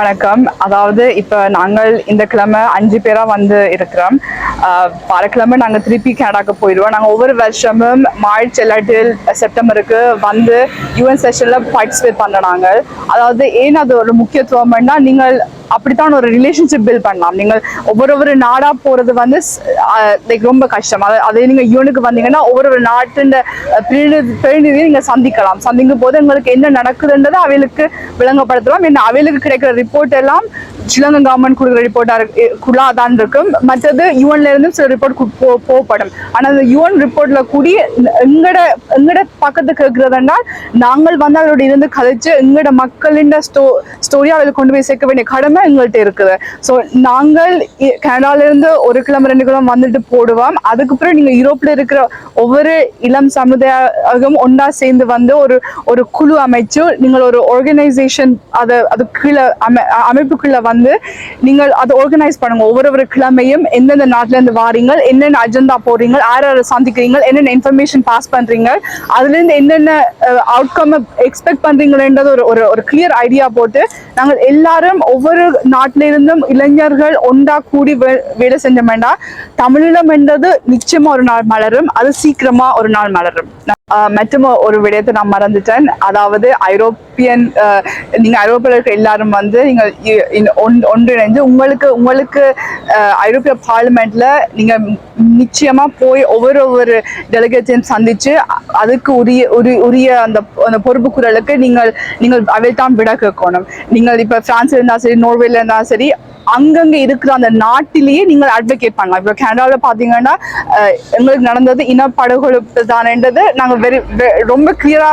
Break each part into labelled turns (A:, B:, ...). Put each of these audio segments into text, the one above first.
A: வணக்கம். அதாவது இப்போ நாங்கள் இந்த கிழமை அஞ்சு பேராக வந்து இருக்கிறோம். ஆஹ் கிழமை நாங்கள் திருப்பி கனடாக்கு போயிடுவோம் நாங்கள் ஒவ்வொரு வருஷமும் மார்ச் இல்லாட்டில் செப்டம்பருக்கு வந்து யூஎன் செஷனில் பார்ட்டிசிபேட் பண்ண நாங்கள். அதாவது ஏன் அது ஒரு முக்கியத்துவம்னா நீங்கள் அப்படித்தான் ஒரு ரிலேஷன்ஷிப் பில்ட் பண்ணலாம். நீங்கள் ஒவ்வொரு ஒரு நாடா போறது வந்து லைக் ரொம்ப கஷ்டம். அது அதே நீங்க யூனுக்கு வந்தீங்கன்னா ஒவ்வொரு ஒரு நாட்டின் பிரதிநிதி பிரதிநிதியை நீங்க சந்திக்கலாம். சந்திக்கும் போது உங்களுக்கு என்ன நடக்குதுன்றதை அவைகளுக்கு விளங்கப்படுத்தலாம். என்ன அவைகளுக்கு கிடைக்கிற ரிப்போர்ட் எல்லாம் ஸ்ரீலங்கா கவர்மெண்ட் கொடுக்குற ரிப்போர்ட்டாக குழா தான் இருக்கும். மற்றது யூஎன்ல இருந்து சில ரிப்போர்ட் போகப்படும். ஆனால் அந்த யூஎன் ரிப்போர்ட்ல கூடி எங்கட எங்கட பக்கத்து இருக்கிறதுனால் நாங்கள் வந்து அவரோட இருந்து கதைச்சு எங்கட மக்களின் ஸ்டோ ஸ்டோரி அவளுக்கு கொண்டு போய் சேர்க்க வேண்டிய கடமை எங்கள்கிட்ட இருக்குது. ஸோ நாங்கள் கனடாலேருந்து இருந்து ஒரு கிழமை ரெண்டு கிழமை வந்துட்டு போடுவோம். அதுக்கப்புறம் நீங்கள் யூரோப்பில் இருக்கிற ஒவ்வொரு இளம் சமுதாயம் ஒன்றா சேர்ந்து வந்து ஒரு ஒரு குழு அமைச்சு நீங்கள் ஒரு ஆர்கனைசேஷன் அதை அது கீழே அமை அமைப்புக்குள்ளே வந்து நீங்கள் அதை ஆர்கனைஸ் பண்ணுங்க. ஒவ்வொரு ஒரு கிழமையும் எந்தெந்த நாட்டிலேருந்து வாரீங்க என்னென்ன அஜெண்டா போறீங்க யார் யாரை சந்திக்கிறீங்க என்னென்ன இன்ஃபர்மேஷன் பாஸ் பண்றீங்க அதுல இருந்து என்னென்ன அவுட்கம் எக்ஸ்பெக்ட் பண்றீங்கன்றது ஒரு ஒரு ஒரு கிளியர் ஐடியா போட்டு நாங்கள் எல்லாரும் ஒவ்வொரு நாட்டிலிருந்தும் இளைஞர்கள் ஒன்றா கூடி வேலை செஞ்ச வேண்டாம் தமிழீழம் என்றது நிச்சயமா ஒரு நாள் மலரும். அது சீக்கிரமா ஒரு நாள் மலரும். மற்றும் ஒரு விடயத்தை நான் மறந்துட்டேன். அதாவது ஐரோப்பா ஆஹ் uh, நீங்கள் ஐரோப்பியில் இருக்க எல்லாரும் வந்து நீங்கள் இ- இன்- ஒன்- ஒன்றிணைந்து உங்களுக்கு உங்களுக்கு uh, ஐரோப்பிய பார்லிமெண்ட்ல நீங்கள் நிச்சயமாக போய் ஒவ்வொரு ஒவ்வொரு டெலிகேட்ஸையும் சந்திச்சு அதுக்கு உரிய உரிய உரிய அந்த அந்த பொறுப்பு குரலுக்கு நீங்கள் நீங்கள் அவை தான் விட கேட்கணும். நீங்கள் இப்போ பிரான்ஸ்ல இருந்தாலும் சரி நோர்வேல இருந்தாலும் சரி அங்கங்க இருக்கிற அந்த நாட்டிலேயே நீங்கள் அட்வொகேட் பண்ணலாம். இப்போ கனடாவில் பார்த்தீங்கன்னா எங்களுக்கு நடந்தது இனப்படுகொழுப்பு தானன்றது நாங்கள் வெரி வெ- ரொம்ப கிளியரா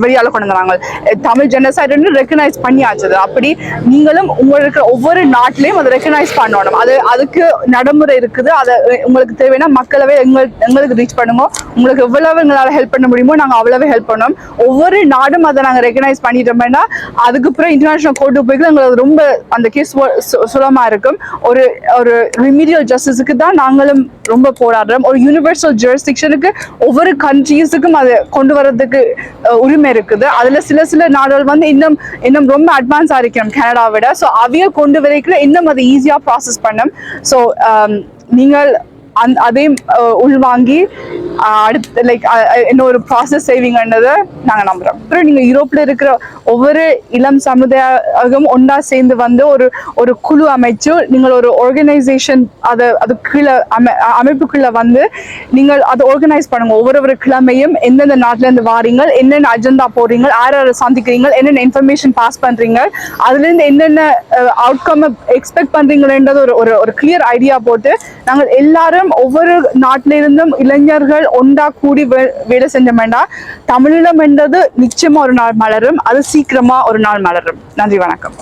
A: வெளியால கொண்டு வந்தாங்க. தமிழ் ஜெனசைடுன்னு ரெக்கனைஸ் பண்ணியாச்சு. அது. அப்படி நீங்களும் உங்களுக்கு ஒவ்வொரு நாட்டிலையும் அதை ரெக்கனைஸ் பண்ணணும். அது அதுக்கு நடைமுறை இருக்குது. அதை உங்களுக்கு தேவைன்னா மக்களவே எங்களுக்கு எங்களுக்கு ரீச் பண்ணுங்க. உங்களுக்கு எவ்வளவு எங்களால் ஹெல்ப் பண்ண முடியுமோ நாங்கள் அவ்வளவு ஹெல்ப் பண்ணோம். ஒவ்வொரு நாடும் அதை நாங்கள் ரெக்கனைஸ் பண்ணிட்டோம்னா அதுக்கப்புறம் இன்டர்நேஷனல் கோர்ட்டு போய் எங்களுக்கு ரொம்ப அந்த கேஸ் சுலமா இருக்கும். ஒரு ஒரு ரிமீடியல் ஜஸ்டிஸுக்கு தான் நாங்களும் ரொம்ப போராடுறோம். ஒரு யூனிவர்சல் ஜூரிஸ்டிக்ஷனுக்கு ஒவ்வொரு கண்ட்ரீஸுக்கும் அதை கொண்டு வர்றதுக்கு உரிமை இருக்குது. அதுல சில சில நாடுகள் வந்து இன்னும் இன்னும் ரொம்ப அட்வான்ஸா இருக்கணும் கனடாவை விட. ஸோ அவைய கொண்டு வரைக்கும் இன்னும் அதை ஈஸியா ப்ராசஸ் பண்ணும். ஸோ நீங்கள் அந் அதையும் உள்வாங்கி அடுத்து லைக் இன்னொரு ப்ராசஸ் செய்வீங்கன்றதை நாங்கள் நம்புகிறோம் அப்புறம் நீங்கள் யூரோப்பில் இருக்கிற ஒவ்வொரு இளம் சமுதாயம் ஒன்றா சேர்ந்து வந்து ஒரு ஒரு குழு அமைச்சு நீங்கள் ஒரு ஆர்கனைசேஷன் அதை அது கீழே அமை அமைப்புக்குள்ளே வந்து நீங்கள் அதை ஆர்கனைஸ் பண்ணுங்க. ஒவ்வொரு ஒரு கிழமையும் எந்தெந்த நாட்டிலேருந்து வாரீங்க என்னென்ன அஜெண்டா போடுறீங்க யார் யாரை சந்திக்கிறீங்க என்னென்ன இன்ஃபர்மேஷன் பாஸ் பண்ணுறீங்க அதுலேருந்து என்னென்ன அவுட்கம் எக்ஸ்பெக்ட் பண்ணுறீங்கன்றது ஒரு ஒரு ஒரு கிளியர் ஐடியா போட்டு நாங்கள் எல்லாரும் ஒவ்வொரு நாட்டிலிருந்தும் இளைஞர்கள் ஒன்றா கூடி வே- வேலை செஞ்சோம்னா தமிழீழம் என்றது நிச்சயமா ஒரு நாள் மலரும் அது சீக்கிரமா ஒரு நாள் மலரும். நன்றி வணக்கம்.